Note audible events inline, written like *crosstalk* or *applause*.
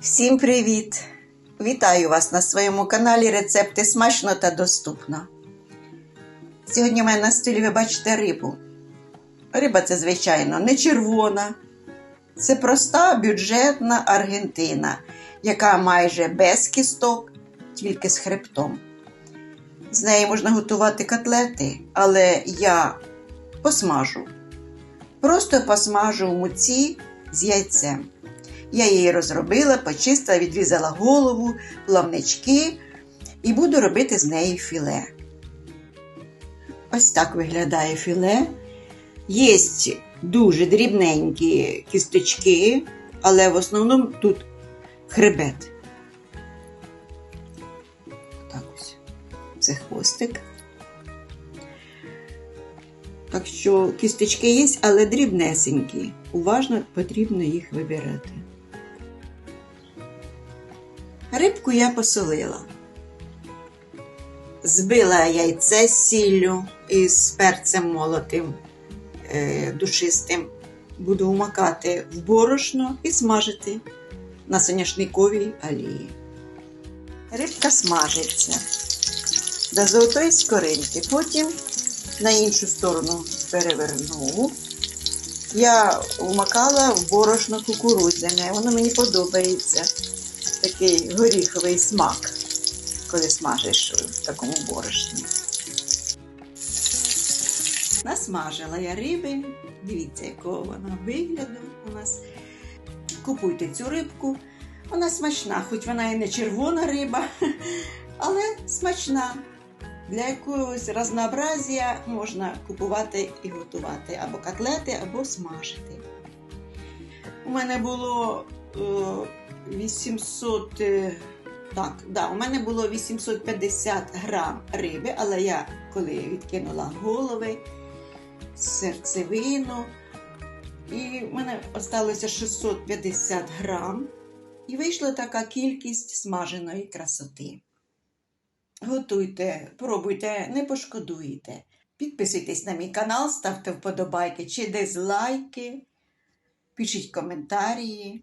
Всім привіт! Вітаю вас на своєму каналі Рецепти смачно та доступно. Сьогодні у мене на столі ви бачите рибу. Риба це, звичайно, не червона. Це проста бюджетна Аргентина, яка майже без кісток, тільки з хребтом. З неї можна готувати котлети, але я посмажу. Просто посмажу в муці з яйцем. Я її розробила, почистила, відрізала голову, плавнички і буду робити з неї філе. Ось так виглядає філе. Є дуже дрібненькі кісточки, але в основному тут хребет. Так ось. Це хвостик. Так що кісточки є, але дрібнесенькі. Уважно потрібно їх вибирати. Рибку я посолила. Збила яйце з сіллю із перцем молотим, е, душистим. Буду вмакати в борошно і смажити на соняшниковій олії. Рибка смажиться до золотої скоринки. Потім на іншу сторону переверну. Я вмакала в борошно кукурудзяне. Воно мені подобається. Такий горіховий смак, коли смажиш в такому борошні. Насмажила я риби. Дивіться, якого вона вигляду у нас. Купуйте цю рибку. Вона смачна, хоч вона і не червона риба, *laughs* але смачна. Для якогось разнообразія можна купувати і готувати або котлети, або смажити. У мене було е, 800, е, так, да, у мене було 850 грам риби, але я коли відкинула голови, серцевину, і в мене залишилося 650 грам, і вийшла така кількість смаженої красоти. Готуйте, пробуйте, не пошкодуєте. Підписуйтесь на мій канал, ставте вподобайки чи дизлайки, пишіть коментарі.